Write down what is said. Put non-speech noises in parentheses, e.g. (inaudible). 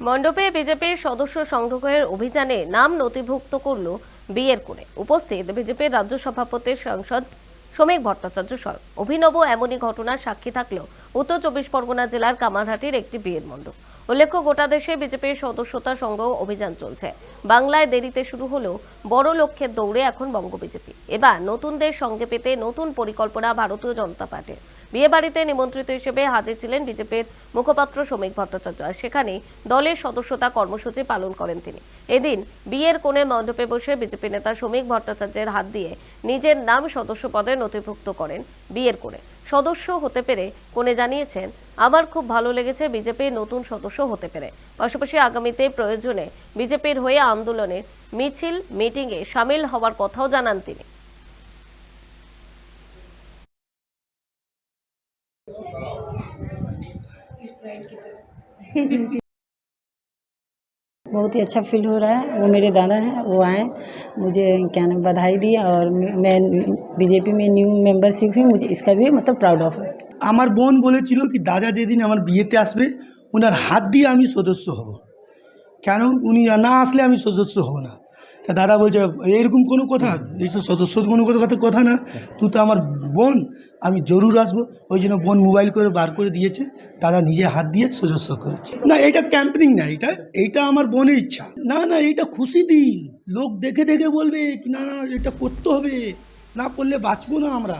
মণ্ডপে বিজেপির সদস্য সংগ্রহের অভিযানে নাম নথিভুক্ত করল বিয়ের করে। উপস্থিত বিজেপির রাজ্য সভাপতির সাংসদ শ্রমিক ভট্টাচার্য সর অভিনব এমনই ঘটনার সাক্ষী থাকলেও উত্তর চব্বিশ পরগনা জেলার কামারহাটির একটি বিয়ের মণ্ডপ। উল্লেখ্য, গোটা দেশে বিজেপির সদস্যতা সংগ্রহ অভিযান চলছে। বাংলায় দেরিতে শুরু হলেও বড় লক্ষ্যের দৌড়ে এখন বঙ্গ বিজেপি। এবার নতুনদের সঙ্গে পেতে নতুন পরিকল্পনা ভারতীয় জনতা পার্টির। বিয়ে বাড়িতে নিমন্ত্রিত হিসেবে হাজির ছিলেন বিজেপির মুখপাত্র শ্রমিক ভট্টাচার্য, আর সেখানে দলের সদস্যতা কর্মসূচি পালন করেন তিনি। এদিন বিয়ের কোণে মণ্ডপে বসে বিজেপি নেতা শ্রমিক ভট্টাচার্যের হাত দিয়ে নিজের নাম সদস্য পদে নথিভুক্ত করেন বিয়ের কোণে। সদস্য হতে পেরে কোনে জানিয়েছেন আমার খুব ভালো লেগেছে বিজেপির নতুন সদস্য হতে পেরে। পাশাপাশি আগামীতে প্রয়োজনে বিজেপির হয়ে আন্দোলনে মিছিল মিটিংয়ে সামিল হওয়ার কথাও জানান তিনি। (laughs) बहुत ही अच्छा फील हो रहा है वो मेरे दादा हैं वो आए मुझे क्या नाम बधाई दी और मैं बीजेपी में न्यू मेंबरशिप हुई मुझे इसका भी मतलब प्राउड ऑफ है আমার বোন বলেছিল কি দাদা যেদিন আমার বিয়েতে আসবে ওনার হাত দিয়ে আমি সদস্য হব কেন উনি না আসলে আমি সদস্য হব না তা দাদা বলছে, এইরকম কোনো কথা? এইসব সদস্য কোনো কথা কথা না। তুই তো আমার বোন, আমি জরুর আসব। ওই জন্য বোন মোবাইল করে বার করে দিয়েছে। দাদা নিজে হাত দিয়ে সদস্য করেছে। না, এটা ক্যাম্পেনিং না, এটা এইটা আমার বোনের ইচ্ছা। না না, এটা খুশি দিন। লোক দেখে দেখে বলবে না না, এটা করতে হবে। না করলে বাঁচবো না আমরা।